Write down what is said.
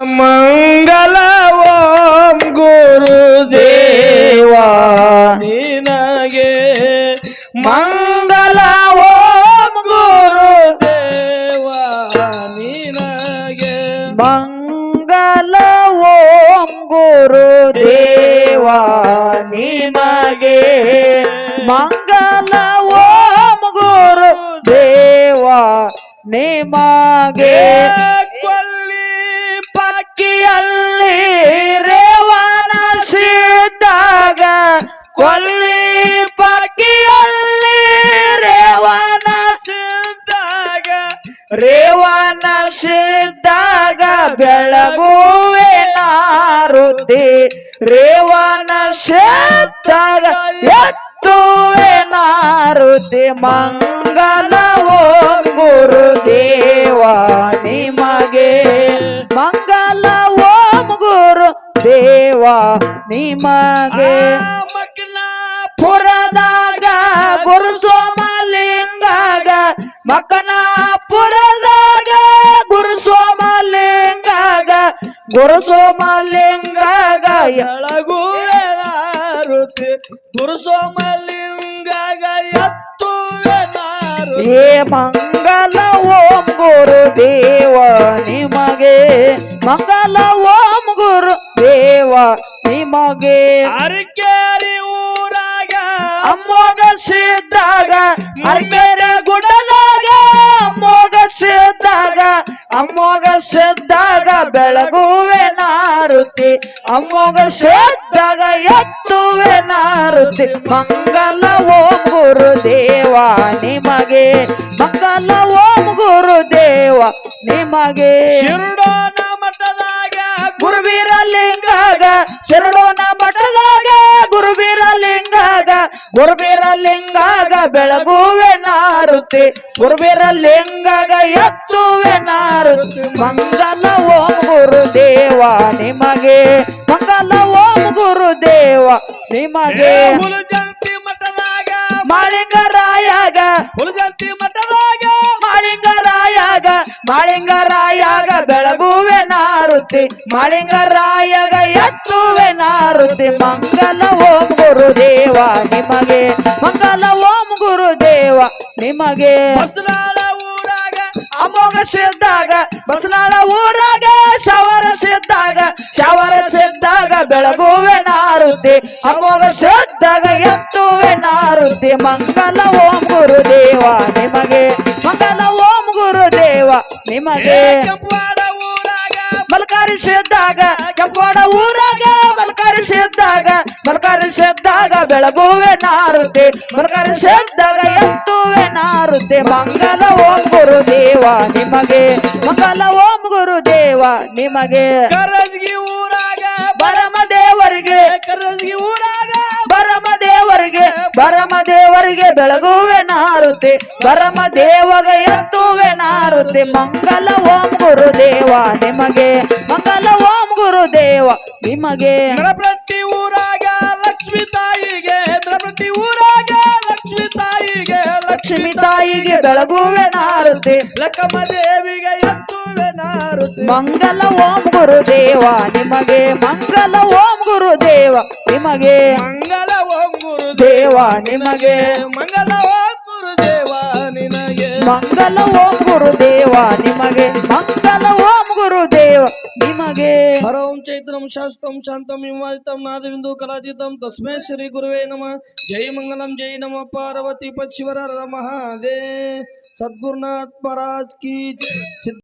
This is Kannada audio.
ಮಂಗಲ ಓಂ ಗುರುದೇವ, ನಿನಗೆ ಮಂಗಲ ಓಂ ಗುರುದೇವ, ನಿನಗೆ ಮಂಗಲ ಓಂ ಗುರು ನಿನಗೆ ಮಂಗಲ ಓಂ ಗುರು ದೇವ ನಿಮಗೆ ಕೊಲ್ಲಿ ಪಕ್ಕಿಯಲ್ಲಿ ರೇವಣ ಸಿದ್ದಾಗ ರೇವಣ ಸಿದ್ದಾಗ ಬೆಳಗುವೆ ನಾರುತಿ ರೇವಣ ಸಿದ್ದಾಗ ಎತ್ತುವೆ ನಾರುತಿ ಮಂಗಲ ಗುರು ನಿಮಗೆ ಮಂಗಲ ಓಂ ಗುರು ದೇವ ನಿಮಗೆ ಪುರದಾಗ ಗುರು ಸೋಮಲಿಂಗಾಗ ಮಕನಾಪುರದಾಗ ಗುರು ಸೋಮಲಿಂಗಾಗ ಗುರು ಸೋಮಲಿಂಗಾಗ ಎಳಗುವೆ ಗುರು ಸೋಮಲಿಂಗಗ ಎತ್ತು ಏ ಮಂಗಲ ಓಂ ಗುರು ದೇವ ನಿಮಗೆ ಮಂಗಲ ಓಂ ಗುರು ದೇವ ನಿಮಗೆ ಊರಾಗ ಅಮ್ಮೋಗ ಸಿದ್ದಾಗ ಅರ್ಕೆರೆ ಗುಡದಾಗ ಅಮ್ಮೋಗ ಸಿದ್ದಾಗ ಅಮ್ಮೋಗ ಸಿದ್ದಾಗ ಬೆಳಗುವೆ ನಾರುತಿ ಅಮ್ಮೋಗ ಸಿದ್ದಾಗ ಎತ್ತುವೆ ನಾರುತಿ. ಮಂಗಲ ಓಂ ಗುರು ದೇವ ನಿಮಗೆ ಮಂಗಲ ಓಂ ಗುರು ದೇವ ನಿಮಗೆ ಶಿರುಡೋನ ಮಠದಾಗ ಗುರುವೀರ ಲಿಂಗಾಗ ಶಿರುಡೋನ ಮಠದಾಗ ಗುರುವೀರ ಲಿಂಗಾಗ ಗುರುವೀರ ಲಿಂಗಾಗ ಬೆಳಗುವೆ ನಾರುತಿ ಗುರುಬೀರ ಲಿಂಗಾಗ ಎತ್ತುವೆ ನಾರುತಿ. ಮಂಗಲ ಓಂ ಗುರುದೇವ ನಿಮಗೆ ಮಂಗಲ ಓಂ ಗುರುದೇವ ನಿಮಗೆ ಹುಲಜಂತಿ ಮಠದಾಗ ಮಾಳಿಂಗರಾಯಾಗ ಹುಲಜಂತಿ ಮಠದಾಗ ಮಾಳಿಂಗರಾಯಾಗ ಮಾಳಿಂಗರಾಯಾಗ ಬೆಳಗುವೆ ನಾರುತಿ, ಮಾಳಿಂಗರಾಯಾಗ ಎತ್ತುವೆ ನಾರುತಿ. ಮಂಗಲ ಓಂ ಗುರುದೇವ, ನಿಮಗೆ ಮಂಗಲ ಓಂ ಗುರುದೇವ, ನಿಮಗೆ ಬಸನಾಳ ಊರಾಗ ಅಮೋಘ ಸಿದ್ದಾಗ ಬಸನಾಳ ಊರಾಗ ಶವರ ಸಿದ್ದಾಗ ಶವರ ಸಿದ್ದಾಗ ಬೆಳಗುವೆ ನಾರುತಿ. ಅಮೋಘ ಸಿದ್ದಾಗ ಎತ್ತುವೆ ನಾರುತಿ. ಮಂಗಲ ಓಂ ಗುರುದೇವ ನಿಮಗೆ ಮಲ್ಕಾರಿ ಸಿದ್ದಾಗ ಕೆಂಪೋಡ ಊರಾಗ ಮಲ್ಕಾರಿ ಸಿದ್ದಾಗ ಮಲ್ಕಾರಿ ಸಿದ್ದಾಗ ಬೆಳಗುವೆ ನಾರುತಿ. ಮಲ್ಕಾರಿ ಸಿದ್ದಾಗ ಎತ್ತುವೆ ನಾರುತಿ. ಮಂಗಲ ಓಂ ಗುರುದೇವ ನಿಮಗೆ ಮಂಗಲ ಓಂ ಗುರುದೇವ ನಿಮಗೆ. ಕರಜ್ಗಿ ಊರಾಗ ಬರಮ ದೇವರಿಗೆ ಕರಜ್ಗಿ ಊರಾಗ ಬರಮ ದೇವರಿಗೆ ಬೆಳಗುವೆ ನಾರುತಿ ಬರಮ ದೇವಗ ಎತ್ತುವೆ ನಾರುತಿ. ಮಂಗಲ ಓಂ ಗುರುದೇವ ನಿಮಗೆ ಮಂಗಲ ಓಂ ಗುರುದೇವ ನಿಮಗೆ. ಪ್ರತಿ ಊರಾಗ ಲಕ್ಷ್ಮಿ ತಾಯಿಗೆ ಪ್ರತಿ ಊರಾಗ ಲಕ್ಷ್ಮಿ ತಾಯಿಗೆ ಲಕ್ಷ್ಮಿ ತಾಯಿಗೆ ಬೆಳಗುವೆ ನಾರುತಿ. ಲಕ್ಕಮ್ಮ ದೇವಿಗೆ ನಾರುತಿ ಮಂಗಲ ಓಂ ಗುರುದೇವ ನಿಮಗೆ ಮಂಗಲ ಓಂ ಗುರುದೇವ ನಿಮಗೆ ಮಂಗಲ ಓಂ ಗುರು ದೇವ ನಿಮಗೆ ಮಂಗಲ ಓಂ ಗುರುದೇವ ನಿನಗೆ ಮಂಗಲ ಓಂ ಗುರುದೇವ ನಿಮಗೆ ಮಂಗಲ ಓಂ ಗುರುದೇವ ನಿಮಗೆ ಹರಂ ಚೈತ್ರಂ ಶಾಸ್ತ್ರಂ ಶಾಂತಂ ವಿಮಾದಿತಂ ನಾದವಿಂದು ಕಲಾತೀತಂ ತಸ್ಮೈ ಶ್ರೀ ಗುರುವೇ ನಮಃ ಜೈ ಮಂಗಲಂ ಜೈ ನಮ ಪಾರ್ವತಿ ಪತ್ ಶಿವರ ಮಹಾದೇ ಸದ್ಗುರುನಾಥ್ ಮಹಾರಾಜ್ ಕಿ ಜೈ. ಸಿದ್ಧ